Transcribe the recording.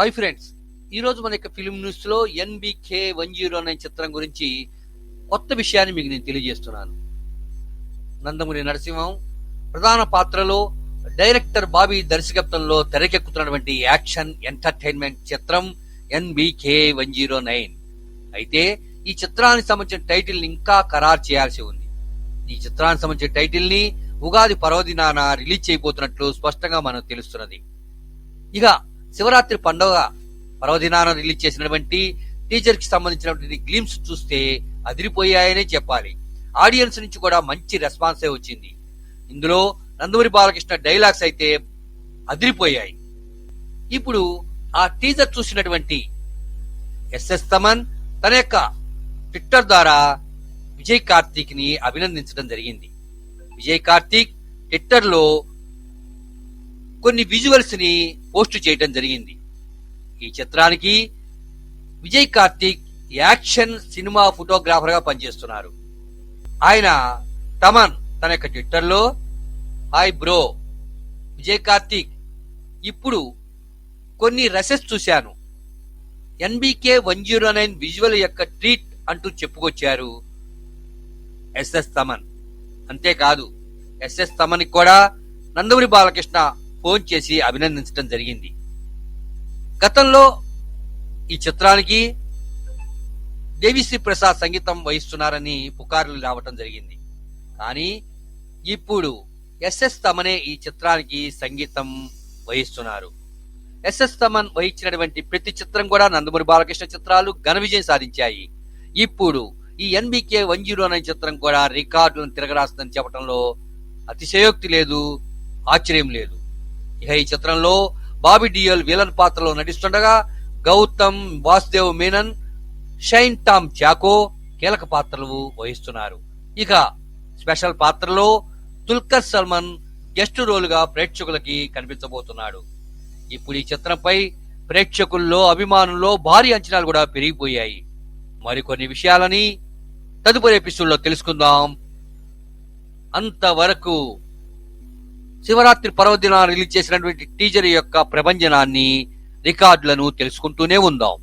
Hi friends. ఈరోజు మన యొక్క ఫిలిం న్యూస్లో ఎన్బికే వన్ జీరో నైన్ చిత్రం గురించి కొత్త విషయాన్ని మీకు నేను తెలియజేస్తున్నాను. నందమూరి నరసింహం ప్రధాన పాత్రలో డైరెక్టర్ బాబీ దర్శకత్వంలో తెరకెక్కుతున్నటువంటి యాక్షన్ ఎంటర్టైన్మెంట్ చిత్రం ఎన్బికే వన్ జీరో నైన్ అయితే ఈ చిత్రానికి సంబంధించిన టైటిల్ ఇంకా ఖరారు చేయాల్సి ఉంది. ఈ చిత్రానికి సంబంధించిన టైటిల్ని ఉగాది పర్వదినాన రిలీజ్ చేయబోతున్నట్లు స్పష్టంగా మనకు తెలుస్తున్నది. ఇక శివరాత్రి పండుగ పర్వదినాన రిలీజ్ చేసినటువంటి టీజర్కి సంబంధించినటువంటి గ్లీమ్స్ చూస్తే అదిరిపోయాయనే చెప్పాలి. ఆడియన్స్ నుంచి కూడా మంచి రెస్పాన్సే వచ్చింది. ఇందులో నందమూరి బాలకృష్ణ డైలాగ్స్ అయితే అదిరిపోయాయి. ఇప్పుడు ఆ టీజర్ చూసినటువంటి ఎస్ఎస్ తమన్ తన యొక్క ట్విట్టర్ ద్వారా విజయ్ కార్తీక్ని అభినందించడం జరిగింది. విజయ్ కార్తీక్ ట్విట్టర్లో కొన్ని విజువల్స్ని పోస్ట్ చేయడం జరిగింది. ఈ చిత్రానికి విజయ్ కార్తీక్ యాక్షన్ సినిమా ఫోటోగ్రాఫర్గా పనిచేస్తున్నారు. ఆయన తమన్ తన యొక్క ట్విట్టర్లో హాయ్ బ్రో విజయ్ కార్తీక్ ఇప్పుడు కొన్ని రసెస్ చూశాను. NBK one zero nine visual యొక్క ట్రీట్ అంటూ చెప్పుకొచ్చారు ఎస్ఎస్ తమన్. అంతేకాదు ఎస్ఎస్ తమన్ కూడా నందమూరి బాలకృష్ణ ఫోన్ చేసి అభినందించడం జరిగింది. గతంలో ఈ చిత్రానికి దేవిశ్రీ ప్రసాద్ సంగీతం వహిస్తున్నారని పుకార్లు రావటం జరిగింది. కానీ ఇప్పుడు ఎస్ఎస్ తమనే ఈ చిత్రానికి సంగీతం వహిస్తున్నారు. ఎస్ఎస్ తమన్ వహించినటువంటి ప్రతి చిత్రం కూడా నందమూరి బాలకృష్ణ చిత్రాలు ఘన విజయం సాధించాయి. ఇప్పుడు ఈ ఎన్బికే వన్ జీరో అనే చిత్రం కూడా రికార్డులను తిరగరాస్తుందని చెప్పడంలో అతిశయోక్తి లేదు ఆశ్చర్యం లేదు. ఇక ఈ చిత్రంలో బాబీ డియోల్ విలన్ పాత్రలో నటిస్తుండగా గౌతమ్ వాసుదేవ్ మేనన్ షైన్ టామ్ చాకో కీలక పాత్రలు వహిస్తున్నారు. ఇక స్పెషల్ పాత్రలో దుల్కర్ సల్మాన్ గెస్ట్ రోలుగా ప్రేక్షకులకి కనిపించబోతున్నాడు. ఇప్పుడు ఈ చిత్రంపై ప్రేక్షకుల్లో అభిమానుల్లో భారీ అంచనాలు కూడా పెరిగిపోయాయి. మరికొన్ని విషయాలని తదుపరి ఎపిసోడ్లో తెలుసుకుందాం. అంతవరకు శివరాత్రి పర్వదినాన్ని రిలీజ్ చేసినటువంటి టీజర్ యొక్క ప్రభంజనాన్ని రికార్డులను తెలుసుకుంటూనే ఉందాం.